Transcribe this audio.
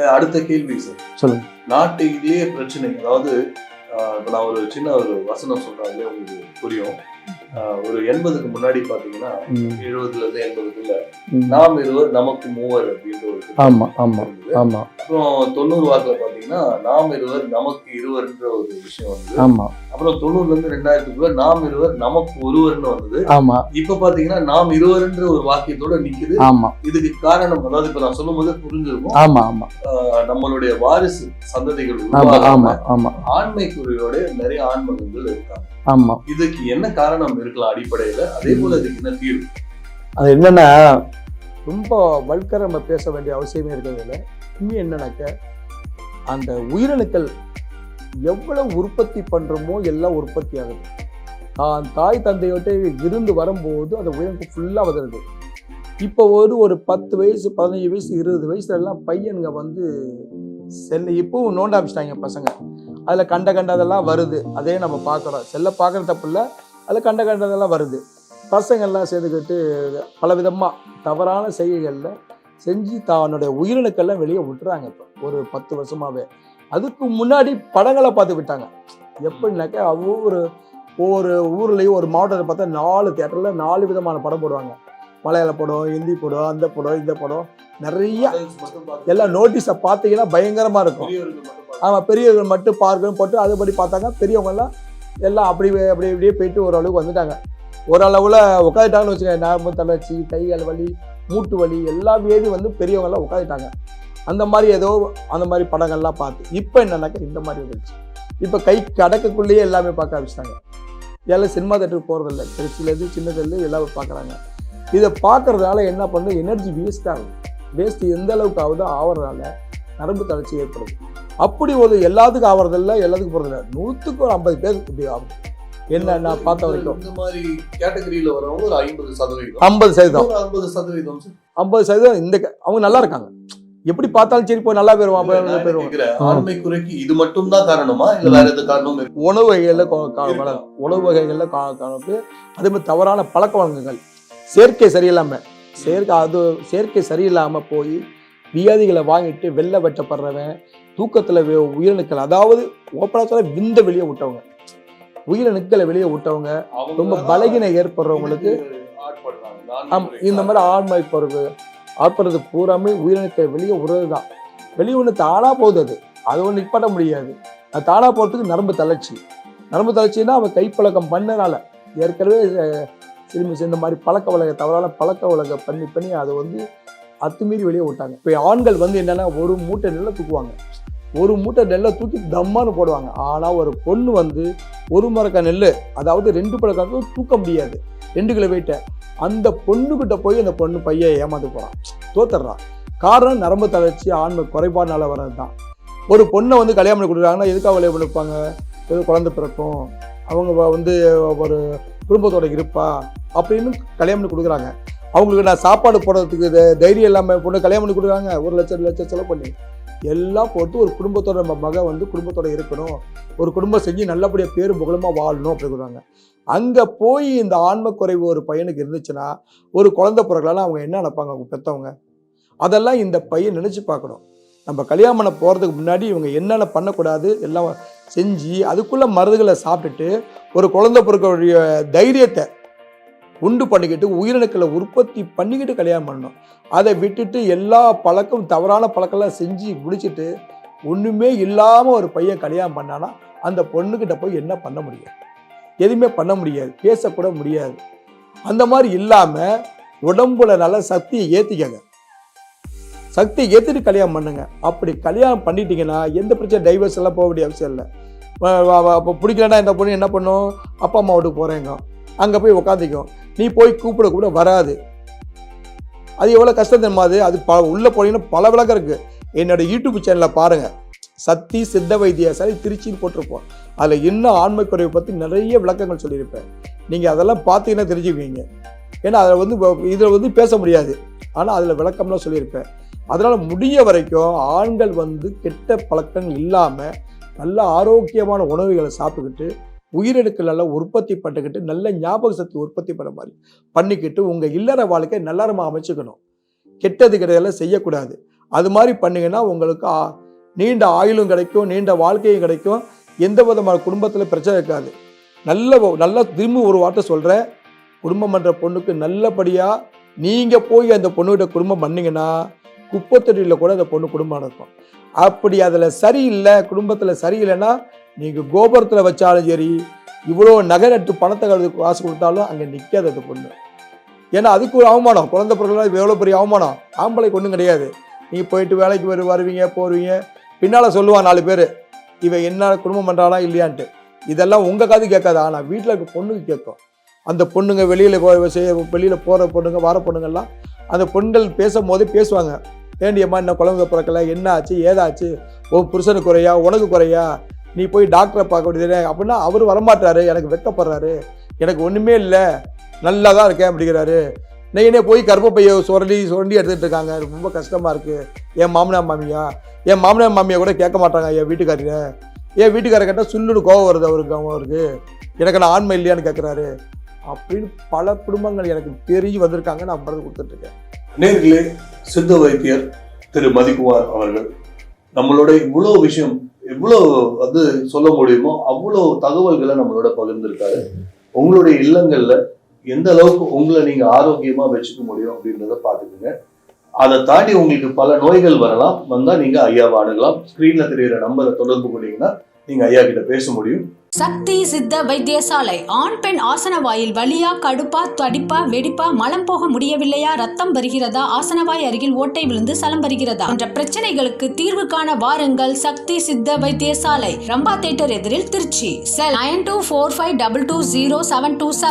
அடுத்த கேள்வி சார். சொல்லுங்க. நாட்டிலேயே பிரச்சனை அதாவது இப்ப நான் ஒரு சின்ன ஒரு வசனம் சொல்றாங்களே உங்களுக்கு புரியும். ஒரு எண்பதுக்கு முன்னாடி பாத்தீங்கன்னா எழுபதுல இருந்து எண்பதுக்குள்ள. நாம் இருவர் நமக்கு மூவர் அப்படின்ற ஒரு ஆமா ஆமா. ஆமா. அப்புறம் தொண்ணூறு வாக்குல பாத்தீங்கன்னா நாம் இருவர் நமக்கு இருவர்ன்ற ஒரு விஷயம் வந்தது. ஆமா. அப்புறம் தொண்ணூறுல இருந்து ரெண்டாயிரத்துக்குள்ள நாம் இருவர் நமக்கு ஒருவர்னு வந்தது. ஆமா. இப்ப பாத்தீங்கன்னா நாம் இருவர்ன்ற ஒரு வாக்கியத்தோட நிக்குது. ஆமா. இதுக்கு காரணம் அதாவது இப்ப நான் சொல்லும் போது புரிஞ்சிருக்கும். ஆமா ஆமா. நம்மளுடைய வாரிசு சந்ததிகள் ஆமா உருவாகாம ஆண்மை குறியோட நிறைய ஆண்மகன்கள் இருக்காங்க. ஆமா. இதுக்கு என்ன காரணம் இருக்கலாம் அடிப்படையில அதே போல இதுக்கு என்ன தீர்வு? அது என்னன்னா ரொம்ப வல்கர நம்ம பேச வேண்டிய அவசியமே இருக்கிறதில்ல. உண்மை என்னன்னாக்க அந்த உயிரணுக்கள் எவ்வளவு உற்பத்தி பண்றோமோ எல்லாம் உற்பத்தி ஆகுது. தான் தாய் தந்தையோட்ட இருந்து வரும்போது அந்த உயிரினக்கு ஃபுல்லாக வந்துடுது இப்போ ஒரு ஒரு பத்து வயசு பதினஞ்சு வயசு இருபது வயசுல எல்லாம் பையனுங்க வந்து செல்ல இப்பவும் நோண்ட ஆரம்பிச்சிட்டாங்க பசங்க. அதில் கண்ட கண்டதெல்லாம் வருது. அதே நம்ம பார்க்குறோம் செல்லை பார்க்குற தப்பு இல்லை. அதில் கண்ட கண்டதெல்லாம் வருது. பசங்கள்லாம் சேர்ந்துக்கிட்டு பலவிதமாக தவறான செய்கைகளில் செஞ்சு தன்னுடைய உயிரிணுக்கெல்லாம் வெளியே விட்டுறாங்க இப்போ. ஒரு பத்து வருஷமாவே. அதுக்கு முன்னாடி படங்களை பார்த்து விட்டாங்க. எப்படின்னாக்கா ஒவ்வொரு ஒவ்வொரு ஊர்லேயும் ஒரு மாவட்டத்தில் பார்த்தா நாலு தேட்டரில் நாலு விதமான படம் போடுவாங்க. மலையாள படம் ஹிந்தி படம் அந்த படம் இந்த படம். நிறைய எல்லாம் நோட்டீஸை பார்த்தீங்கன்னா பயங்கரமாக இருக்கும். ஆமாம் பெரியவர்கள் மட்டும் பார்க்கணும் போட்டு அதுபடி பார்த்தாங்க. பெரியவங்கெல்லாம் எல்லாம் அப்படி அப்படி அப்படியே போயிட்டு ஓரளவுக்கு வந்துட்டாங்க. ஓரளவில் உட்காந்துட்டாங்கன்னு வச்சுக்கோங்க. நரம்பு தளர்ச்சி கைகள் வலி மூட்டு வலி எல்லா வந்து பெரியவங்கெல்லாம் உட்காந்துட்டாங்க அந்த மாதிரி ஏதோ அந்த மாதிரி படங்கள்லாம் பார்த்து. இப்போ என்னன்னாக்கா இந்த மாதிரி வந்துருச்சு. இப்போ கை கடக்குள்ளேயே எல்லாமே பார்க்க ஆரம்பிச்சிட்டாங்க. எல்லாம் சினிமா தேட்டருக்கு போகிறதில்ல திருச்சியிலேருந்து சின்னதுலேருந்து எல்லாமே பார்க்குறாங்க. இதை பார்க்குறதுனால என்ன பண்ணுது எனர்ஜி வேஸ்ட் ஆகுது. வேஸ்ட் எந்த அளவுக்கு ஆகுதோ ஆகிறதுனால நரம்பு தளர்ச்சி ஏற்படுது. அப்படி ஒரு எல்லாத்துக்கும் ஆவறதில்ல எல்லாத்துக்கும் போகிறதில்ல நூற்றுக்கு ஒரு ஐம்பது பேருக்கு இப்படி ஆகுது என்ன நான் பார்த்த வரைக்கும்? இந்த மாதிரி கேட்டகரியில வரவங்க ஒரு ஐம்பது சதவீதம். ஐம்பது சதவீதம். ஐம்பது சதவீதம். ஐம்பது சதவீதம் இந்த அவங்க நல்லா இருக்காங்க. எப்படி பார்த்தாலும் சரி போய் நல்லா போயிருவான் ஆண்மை குறைக்கு இது மட்டும் தான் காரணமா? இல்ல வேற எந்த காரணமும் இருக்கு? உணவு வகைகளில் உணவு வகைகளில் கா காணப்பு அதே மாதிரி தவறான பழக்க வழக்கங்கள். செயற்கை சரியில்லாமல் செயற்கை அது செயற்கை சரியில்லாமல் போய் வியாதிகளை வாங்கிட்டு வெள்ளை வெட்டப்படுறவன் தூக்கத்தில் உயிரணுக்கள் அதாவது ஓப்பனாக சொல்ல விந்த வெளியே விட்டவங்க. உயிரணுக்களை வெளியே விட்டவங்க. ரொம்ப தான் பலகீனம் ஏற்படுறவங்களுக்கு ஆம் இந்த மாதிரி ஆண்மை பருவு ஆட்படுறது பூராமே உயிரினத்தை வெளியே விடுறது தான். வெளியே ஒன்று தானாக போகுது அது. அது ஒன்று நிப்பாட்ட முடியாது. அது தானாக போகிறதுக்கு நரம்பு தளர்ச்சி. நரம்பு தளர்ச்சின்னா அவன் கைப்பழக்கம் பண்ணனால. ஏற்கனவே திரும்பி இந்த மாதிரி பழக்க வழக்க தவறான பழக்க வழக்க பண்ணி பண்ணி அதை வந்து அத்துமீறி வெளியே விட்டாங்க. இப்போ ஆண்கள் வந்து என்னன்னா ஒரு மூட்டை நெல்லை தூக்குவாங்க. ஒரு மூட்டை நெல்லை தூக்கி தம்மான்னு போடுவாங்க. ஆனால் ஒரு பொண்ணு வந்து ஒரு மரக்க நெல் அதாவது ரெண்டு பழக்கம் தூக்க முடியாது. ரெண்டு கிலோ வெயிட்டை அந்த பொண்ணுக்கிட்ட போய் அந்த பொண்ணு பையன் ஏமாந்து போகிறான் தோத்துடுறான். காரணம் நரம்பு தளர்ச்சி ஆண்மை குறைபாடுனால வர்றது தான் ஒரு பொண்ணை வந்து கல்யாணம் பண்ணி கொடுக்குறாங்கன்னா எதுக்காக கல்யாணம் பண்ணிப்பாங்க ஏதோ குழந்தை பிறக்கும். அவங்க வந்து ஒரு குடும்பத்தோட இருப்பா அப்படின்னு கல்யாணம் பண்ணி கொடுக்குறாங்க. அவங்களுக்கு நான் சாப்பாடு போடுறதுக்கு தைரியம் இல்லாமல் பொண்ணு கல்யாணம் பண்ணி கொடுக்குறாங்க. ஒரு லட்சம் லட்சம் செலவு பண்ணி. எல்லாம் போட்டு ஒரு குடும்பத்தோட நம்ம மகன் வந்து குடும்பத்தோட இருக்கணும். ஒரு குடும்பம் செஞ்சு நல்லபடியாக பேரும் புகழமாக வாழணும் அப்படிங்கிறாங்க அங்கே போய் இந்த ஆன்ம குறைவு ஒரு பையனுக்கு இருந்துச்சுன்னா ஒரு குழந்தை பிறகுலாம் அவங்க என்ன நினைப்பாங்க? அவங்க பெற்றவங்க அதெல்லாம் இந்த பையன் நினச்சி பார்க்கணும். நம்ம கல்யாணம் பண்ண போகிறதுக்கு முன்னாடி இவங்க என்னென்ன பண்ணக்கூடாது? எல்லாம் செஞ்சு அதுக்குள்ளே மருந்துகளை சாப்பிட்டுட்டு ஒரு குழந்தை பிறக்கக்கூடிய தைரியத்தை உண்டு பண்ணிக்கிட்டு உயிரணுக்களை உற்பத்தி பண்ணிக்கிட்டு கல்யாணம் பண்ணணும். அதை விட்டுட்டு எல்லா பழக்கம் தவறான பழக்கம்லாம் செஞ்சு முடிச்சுட்டு ஒன்றுமே இல்லாமல் ஒரு பையன் கல்யாணம் பண்ணானா அந்த பொண்ணுக்கிட்ட போய் என்ன பண்ண முடியும்? எதுவுமே பண்ண முடியாது. பேசக்கூட முடியாது. அந்த மாதிரி இல்லாமல் உடம்புல நல்ல சக்தியை ஏற்றிக்கங்க சக்தியை ஏற்றிட்டு கல்யாணம் பண்ணுங்க. அப்படி கல்யாணம் பண்ணிட்டீங்கன்னா எந்த பிரச்சனை டைவர்ஸ் எல்லாம் போக வேண்டிய அவசியம் இல்லை. அப்போ பிடிக்கலன்னா இந்த பொண்ணு என்ன பண்ணும்? அப்பா அம்மா வீட்டுக்கு போகிறேங்க அங்கே போய் உட்காந்துக்கும் நீ போய் கூப்பிட கூட வராது. அது எவ்வளோ கஷ்டம் தெரியுமா அது? அது ப உள்ளே போனீங்கன்னா பல விளக்கம் இருக்குது என்னோடய யூடியூப் சேனலில் பாருங்கள் சக்தி சித்த வைத்தியசாலை திருச்சின்னு போட்டிருப்போம். அதில் இன்னும் ஆண்மை குறைவு பற்றி நிறைய விளக்கங்கள் சொல்லியிருப்பேன். நீங்கள் அதெல்லாம் பார்த்தீங்கன்னா தெரிஞ்சுக்குவீங்க. ஏன்னா அதில் வந்து இதில் வந்து பேச முடியாது. ஆனால் அதில் விளக்கம்லாம் சொல்லியிருப்பேன். அதனால் முடிய வரைக்கும் ஆண்கள் வந்து கெட்ட பழக்கங்கள் இல்லாமல் நல்ல ஆரோக்கியமான உணவுகளை சாப்பிட்டுக்கிட்டு உயிரெடுக்கள் நல்லா உற்பத்தி பண்ணிக்கிட்டு நல்ல ஞாபக சக்தி உற்பத்தி பண்ண மாதிரி பண்ணிக்கிட்டு உங்கள் இல்லற வாழ்க்கை நல்லறமாக அமைச்சுக்கணும். கெட்டது கிடையெல்லாம் செய்யக்கூடாது. அது மாதிரி பண்ணிங்கன்னா உங்களுக்கு நீண்ட ஆயுளும் கிடைக்கும் நீண்ட வாழ்க்கையும் கிடைக்கும். எந்த விதமான குடும்பத்தில் பிரச்சனை இருக்காது. நல்ல நல்ல திரும்ப ஒரு வார்த்தை சொல்கிறேன் குடும்பம் பண்ணுற பொண்ணுக்கு நல்லபடியாக நீங்கள் போய் அந்த பொண்ணுகிட்ட குடும்பம் பண்ணிங்கன்னா குப்பத்தொட்டியில் கூட அந்த பொண்ணு குடும்பம் நடக்கும். அப்படி அதில் சரியில்லை குடும்பத்தில் சரியில்லைன்னா நீங்கள் கோபுரத்தில் வச்சாலும் சரி இவ்வளோ நகை நட்டு பணத்தை கழுது காசு கொடுத்தாலும் அங்கே நிற்காது அந்த பொண்ணு. ஏன்னா அதுக்கு ஒரு அவமானம். குழந்தை பிறகுலாம் எவ்வளோ பெரிய அவமானம்? ஆம்பளை ஒன்றும் கிடையாது. நீங்கள் போயிட்டு வேலைக்கு வரு வருவீங்க போடுவீங்க பின்னால் சொல்லுவான் நாலு பேர் இவன் என்ன குடும்பம் பண்ணுறானா இல்லையான்ட்டு. இதெல்லாம் உங்கள் காது கேட்காது. ஆனால் வீட்டில் இருக்க பொண்ணுக்கு கேட்கும். அந்த பொண்ணுங்க வெளியில் வெளியில் போகிற பொண்ணுங்க வர பொண்ணுங்கள்லாம் அந்த பெண்கள் பேசும்போது பேசுவாங்க. ஏண்டியம்மா என்ன குழந்தை பிறக்கல? என்ன ஆச்சு? ஏதாச்சு? உன் புருஷனுக்கு குறையா? உனக்கு குறையா? நீ போய் டாக்டரை பார்க்க வேண்டியது அப்படின்னா அவர் வரமாட்டாரு. எனக்கு வெக்கப்படுறாரு எனக்கு ஒன்றுமே இல்லை. நல்லா தான் இருக்கேன் அப்படிங்கிறாரு. நெய்னே போய் கர்ப்பப்பையை சுரண்டி சுரண்டி எடுத்துகிட்டு இருக்காங்க. ரொம்ப கஷ்டமாக இருக்குது என் மாமனார் மாமியா? என் மாமனார் மாமியா கூட கேட்க மாட்டாங்க என் வீட்டுக்காரங்க என் வீட்டுக்காரர் கேட்டால் சுல்லுன்னு கோவம் வருது அவருக்கு அவருக்கு. எனக்கு நான் ஆண்மை இல்லையான்னு கேட்குறாரு அப்படின்னு பல குடும்பங்கள் எனக்கு தெரிஞ்சு வந்திருக்காங்க. நான் மருந்து கொடுத்துட்ருக்கேன் நேர்களே சித்த வைத்தியர் திரு மதிக்குமார் அவர்கள். நம்மளோட இவ்வளோ விஷயம் எவ்வளோ வந்து சொல்ல முடியுமோ அவ்வளோ தகவல்களை நம்மளோட பகிர்ந்திருக்காரு. உங்களுடைய இல்லங்களில் எந்த அளவுக்கு உங்களை நீங்க ஆரோக்கியமா வச்சுக்க முடியும் அப்படின்றத பாத்துக்கோங்க அதை தாண்டி உங்களுக்கு பல நோய்கள் வரலாம். வந்தா நீங்க ஐயாவை அணுகலாம். ஸ்கிரீன்ல தெரியுற நம்பரை தொடர்பு கொண்டீங்கன்னா நீங்க ஐயா கிட்ட பேச முடியும். சக்தி சித்த வைத்தியசாலை. ஆண் பெண் ஆசனவாயில் வலியா கடுப்பா தடிப்பா வெடிப்பா மலம் போக முடியவில்லையா ரத்தம் வருகிறதா ஆசனவாய் அருகில் ஓட்டை விழுந்து சலம் வருகிறதா என்ற பிரச்சனைகளுக்கு தீர்வு காண வாருங்கள் சக்தி சித்த வைத்தியசாலை. ரம்பா தேட்டர் எதிரில் Trichy. Cell nine two four five double two zero seven two seven.